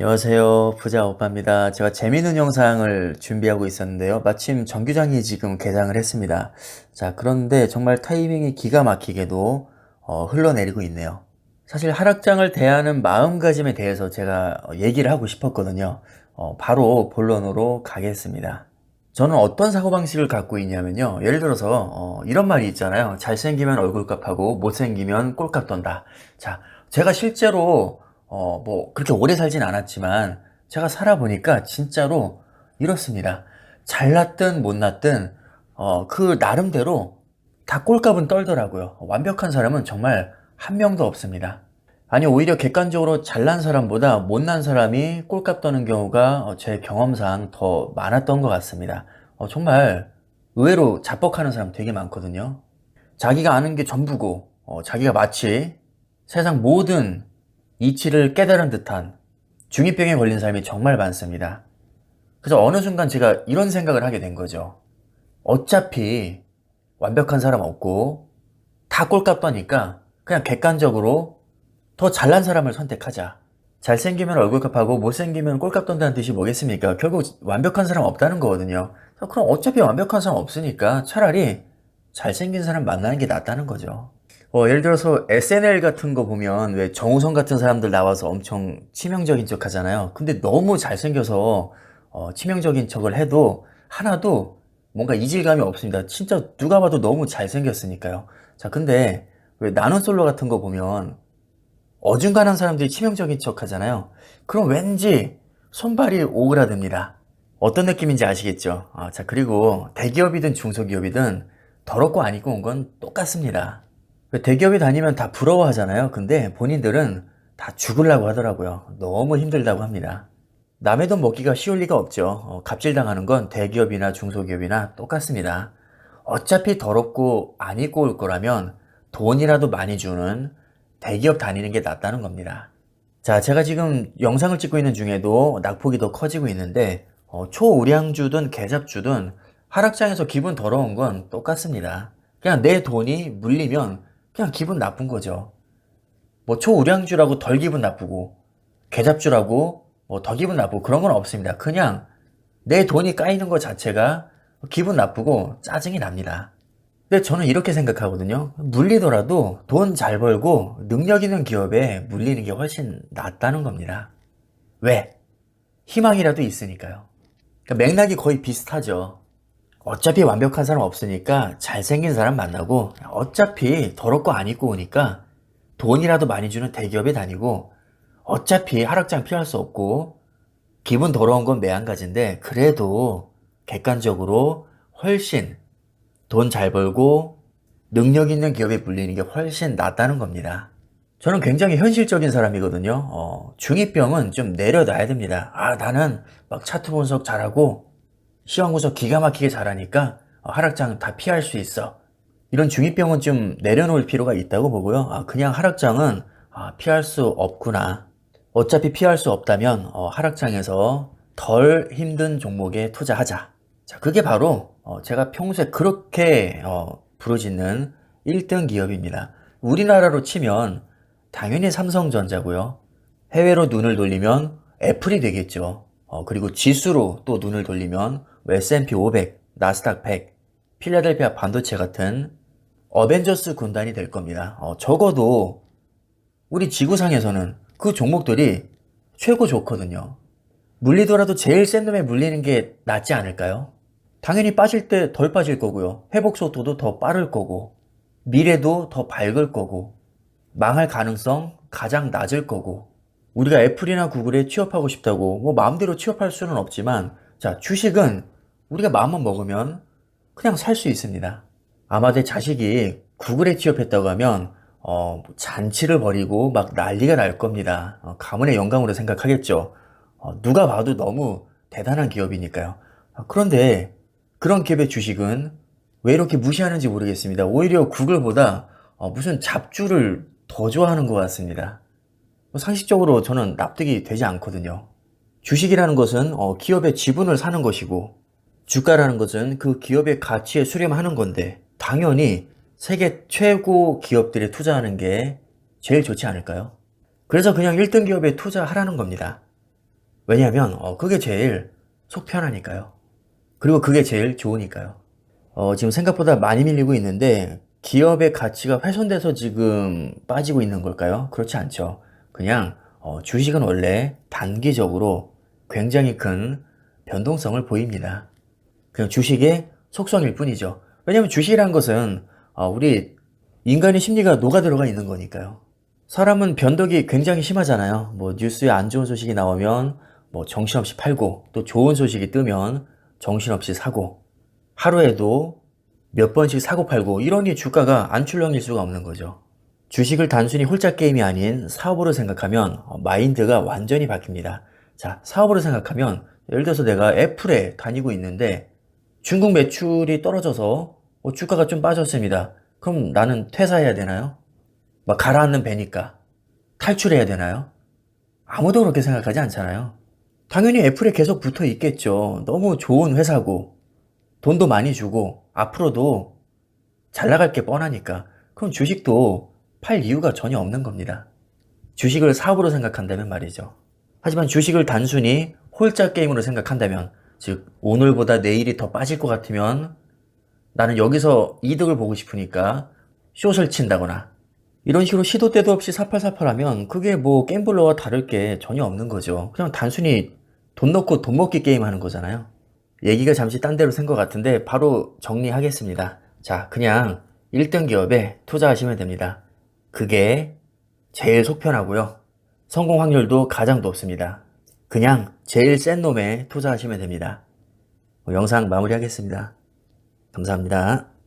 안녕하세요. 부자 오빠입니다. 제가 재미있는 영상을 준비하고 있었는데요. 마침 정규장이 지금 개장을 했습니다. 자, 그런데 정말 타이밍이 기가 막히게도 어, 흘러내리고 있네요. 사실 하락장을 대하는 마음가짐에 대해서 제가 어, 얘기를 하고 싶었거든요. 어, 바로 본론으로 가겠습니다. 저는 어떤 사고방식을 갖고 있냐면요. 예를 들어서 어, 이런 말이 있잖아요. 잘생기면 얼굴값하고 못생기면 꼴값 돈다. 자, 제가 실제로 어, 뭐 그렇게 오래 살진 않았지만 제가 살아보니까 진짜로 이렇습니다. 잘났든 못났든 어, 그 나름대로 다 꼴값은 떨더라고요. 완벽한 사람은 정말 한 명도 없습니다. 아니 오히려 객관적으로 잘난 사람보다 못난 사람이 꼴값 떠는 경우가 어, 제 경험상 더 많았던 것 같습니다. 어, 정말 의외로 자뻑하는 사람 되게 많거든요. 자기가 아는 게 전부고 어, 자기가 마치 세상 모든 이치를 깨달은 듯한 중이병에 걸린 사람이 정말 많습니다. 그래서 어느 순간 제가 이런 생각을 하게 된 거죠. 어차피 완벽한 사람 없고 다 꼴값 떠니까 그냥 객관적으로 더 잘난 사람을 선택하자. 잘생기면 얼굴값하고 못생기면 꼴값 돈다는 뜻이 뭐겠습니까? 결국 완벽한 사람 없다는 거거든요. 그럼 어차피 완벽한 사람 없으니까 차라리 잘생긴 사람 만나는 게 낫다는 거죠. 어, 예를 들어서 SNL 같은 거 보면 왜 정우성 같은 사람들 나와서 엄청 치명적인 척 하잖아요. 근데 너무 잘생겨서 어, 치명적인 척을 해도 하나도 뭔가 이질감이 없습니다. 진짜 누가 봐도 너무 잘생겼으니까요. 자, 근데 왜 나는 솔로 같은 거 보면 어중간한 사람들이 치명적인 척 하잖아요. 그럼 왠지 손발이 오그라듭니다. 어떤 느낌인지 아시겠죠? 아, 자, 그리고 대기업이든 중소기업이든 더럽고 안 입고 온 건 똑같습니다. 대기업에 다니면 다 부러워하잖아요. 근데 본인들은 다 죽으려고 하더라고요. 너무 힘들다고 합니다. 남의 돈 먹기가 쉬울 리가 없죠. 어, 갑질당하는 건 대기업이나 중소기업이나 똑같습니다. 어차피 더럽고 안 입고 올 거라면 돈이라도 많이 주는 대기업 다니는 게 낫다는 겁니다. 자, 제가 지금 영상을 찍고 있는 중에도 낙폭이 더 커지고 있는데 어, 초우량주든 개잡주든 하락장에서 기분 더러운 건 똑같습니다. 그냥 내 돈이 물리면 그냥 기분 나쁜 거죠. 뭐 초우량주라고 덜 기분 나쁘고 개잡주라고 뭐 더 기분 나쁘고 그런 건 없습니다. 그냥 내 돈이 까이는 것 자체가 기분 나쁘고 짜증이 납니다. 근데 저는 이렇게 생각하거든요. 물리더라도 돈 잘 벌고 능력 있는 기업에 물리는 게 훨씬 낫다는 겁니다. 왜? 희망이라도 있으니까요. 그러니까 맥락이 거의 비슷하죠. 어차피 완벽한 사람 없으니까 잘생긴 사람 만나고 어차피 더럽고 안 입고 오니까 돈이라도 많이 주는 대기업에 다니고 어차피 하락장 피할 수 없고 기분 더러운 건 매한가지인데 그래도 객관적으로 훨씬 돈 잘 벌고 능력 있는 기업에 물리는 게 훨씬 낫다는 겁니다. 저는 굉장히 현실적인 사람이거든요. 어, 중2병은 좀 내려놔야 됩니다. 아, 나는 막 차트 분석 잘하고 시험 구석 기가 막히게 잘하니까 어, 하락장 다 피할 수 있어. 이런 중2병은 좀 내려놓을 필요가 있다고 보고요. 아, 그냥 하락장은 아, 피할 수 없구나. 어차피 피할 수 없다면 어, 하락장에서 덜 힘든 종목에 투자하자. 자, 그게 바로 어, 제가 평소에 그렇게 어, 부르짖는 1등 기업입니다. 우리나라로 치면 당연히 삼성전자고요. 해외로 눈을 돌리면 애플이 되겠죠. 어, 그리고 지수로 또 눈을 돌리면 S&P 500, 나스닥 100, 필라델피아 반도체 같은 어벤져스 군단이 될 겁니다. 어, 적어도 우리 지구상에서는 그 종목들이 최고 좋거든요. 물리더라도 제일 센 놈에 물리는 게 낫지 않을까요? 당연히 빠질 때 덜 빠질 거고요. 회복 속도도 더 빠를 거고, 미래도 더 밝을 거고, 망할 가능성 가장 낮을 거고, 우리가 애플이나 구글에 취업하고 싶다고 뭐 마음대로 취업할 수는 없지만, 자, 주식은 우리가 마음만 먹으면 그냥 살 수 있습니다. 아마 내 자식이 구글에 취업했다고 하면 어, 잔치를 벌이고 막 난리가 날 겁니다. 어, 가문의 영광으로 생각하겠죠. 어, 누가 봐도 너무 대단한 기업이니까요. 어, 그런데 그런 기업의 주식은 왜 이렇게 무시하는지 모르겠습니다. 오히려 구글보다 어, 무슨 잡주를 더 좋아하는 것 같습니다. 뭐 상식적으로 저는 납득이 되지 않거든요. 주식이라는 것은 어, 기업의 지분을 사는 것이고 주가라는 것은 그 기업의 가치에 수렴하는 건데 당연히 세계 최고 기업들에 투자하는 게 제일 좋지 않을까요? 그래서 그냥 1등 기업에 투자하라는 겁니다. 왜냐하면 어, 그게 제일 속 편하니까요. 그리고 그게 제일 좋으니까요. 어, 지금 생각보다 많이 밀리고 있는데 기업의 가치가 훼손돼서 지금 빠지고 있는 걸까요? 그렇지 않죠. 그냥 어, 주식은 원래 단기적으로 굉장히 큰 변동성을 보입니다. 그냥 주식의 속성일 뿐이죠. 왜냐하면 주식이란 것은 어, 우리 인간의 심리가 녹아 들어가 있는 거니까요. 사람은 변덕이 굉장히 심하잖아요. 뭐 뉴스에 안 좋은 소식이 나오면 뭐 정신없이 팔고 또 좋은 소식이 뜨면 정신없이 사고 하루에도 몇 번씩 사고 팔고 이러니 주가가 안 출렁일 수가 없는 거죠. 주식을 단순히 홀짝 게임이 아닌 사업으로 생각하면 어, 마인드가 완전히 바뀝니다. 자, 사업으로 생각하면 예를 들어서 내가 애플에 다니고 있는데 중국 매출이 떨어져서 어, 주가가 좀 빠졌습니다. 그럼 나는 퇴사해야 되나요? 막 가라앉는 배니까 탈출해야 되나요? 아무도 그렇게 생각하지 않잖아요. 당연히 애플에 계속 붙어 있겠죠. 너무 좋은 회사고 돈도 많이 주고 앞으로도 잘 나갈 게 뻔하니까 그럼 주식도 팔 이유가 전혀 없는 겁니다. 주식을 사업으로 생각한다면 말이죠. 하지만 주식을 단순히 홀짝 게임으로 생각한다면 즉 오늘보다 내일이 더 빠질 것 같으면 나는 여기서 이득을 보고 싶으니까 숏을 친다거나 이런 식으로 시도 때도 없이 사팔사팔하면 그게 뭐 갬블러와 다를 게 전혀 없는 거죠. 그냥 단순히 돈 넣고 돈 먹기 게임 하는 거잖아요. 얘기가 잠시 딴 데로 샌 것 같은데 바로 정리하겠습니다. 자, 그냥 1등 기업에 투자하시면 됩니다. 그게 제일 속편하고요. 성공 확률도 가장 높습니다. 그냥 제일 센 놈에 투자하시면 됩니다. 뭐 영상 마무리하겠습니다. 감사합니다.